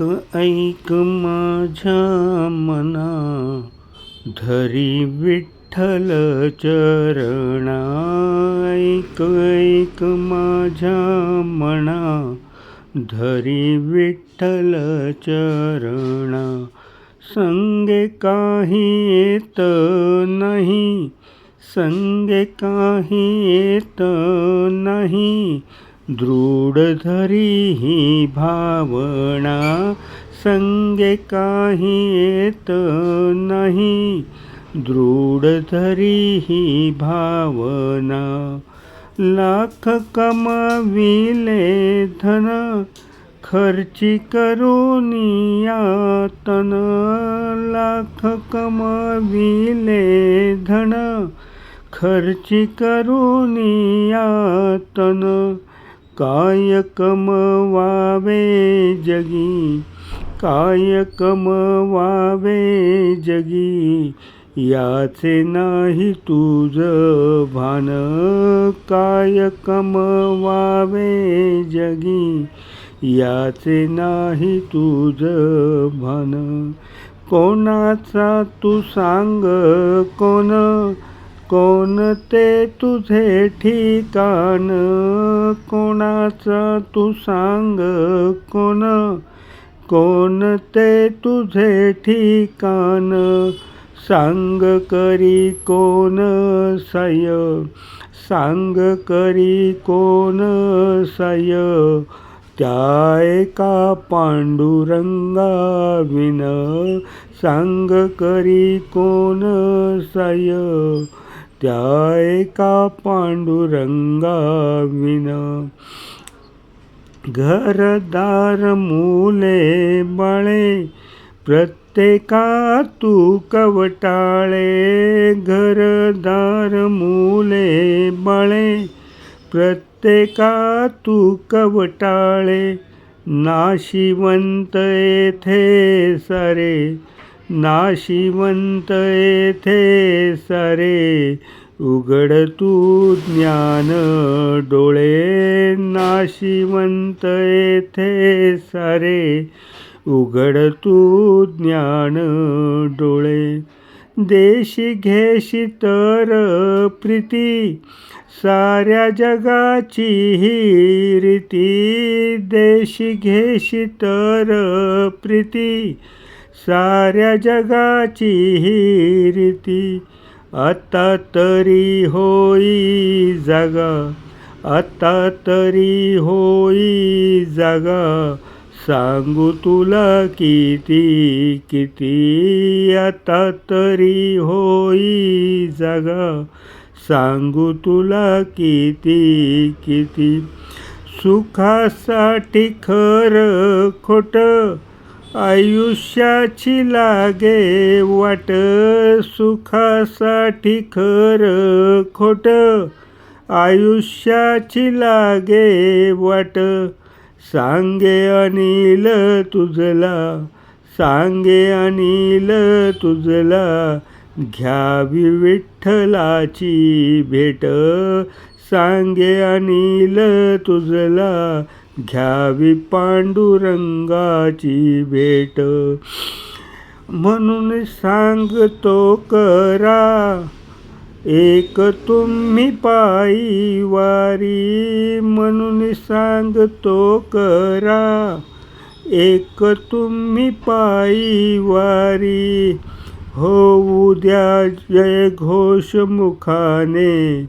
ऐक ऐक माझ्या मना धरी विठ्ठल चरणा. ऐक ऐक माझ्या मना धरी विठ्ठल चरणा. संगे काही येत नाही संगे काही येत नाही दृढ धरी ही भावना संगे काही येत नाही. दृढ धरी ही भावना लाख कमाविले धन खर्ची करून यातन. लाख कमाविले धन खर्ची करून यातन. काय कमवावे जगी काय कमवावे जगी याचे नाही तुझ भान. काय कमवावे जगी याचे नाही तुझ भान. कोणाचा तू सांग कोण कोणते तुझे ठिकाण? कोणाचा तू सांग? कोण? कोणते तुझे ठिकाण? सांग करी कोण सय सांग करी कोण सय त्या एका पांडुरंगा विन सांग करी कोण साय त्या एका पांडुरंगाविन घरदार मुले बाळे प्रत्येका तू कवटाळे. घरदार मुले बाळे प्रत्येका तू कवटाळे. नाशिवंत येथे सारे नाशिवंत येथे सारे उघड तू ज्ञान डोळे. नाशिवंत येथे सारे उघड तू ज्ञान डोळे. देशी घेशी तर प्रीती साऱ्या जगाची ही रीती. देशी घेशी तर प्रीती साऱ्या जगाची ही रीती. आता तरी होई जागा आता तरी होई जागा. सांगू तुला किती किती आता तरी होई जागा. सांगू तुला किती किती. सुखासाठी खरं खोटं आयुष्याची लागे वाट सुखासाठी खरं खोट. आयुष्याची लागे वाट सांगे अनिल तुझला सांगे अनिल तुझला. घ्यावी विठ्ठलाची भेट सांगे अनिल तुझला घ्यावी पांडुरंगाची भेट. म्हणून सांगतो करा. एक तुम्ही पायी वारी. म्हणून सांगतो करा. एक तुम्ही पायी वारी. हो उद्या जय घोष मुखाने.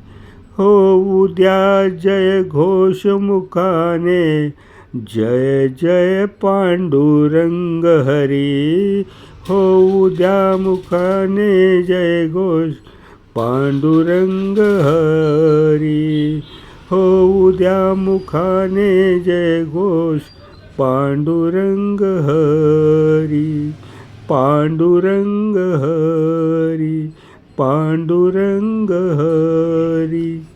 हो उद्या जय घोष मुखाने जय जय पांडुरंग हरी. हो उद्या मुखाने जय घोष पांडुरंग हरी. हो उद्या मुखाने जय घोष पांडुरंग हरी. पांडुरंग हरी पांडुरंग हरी.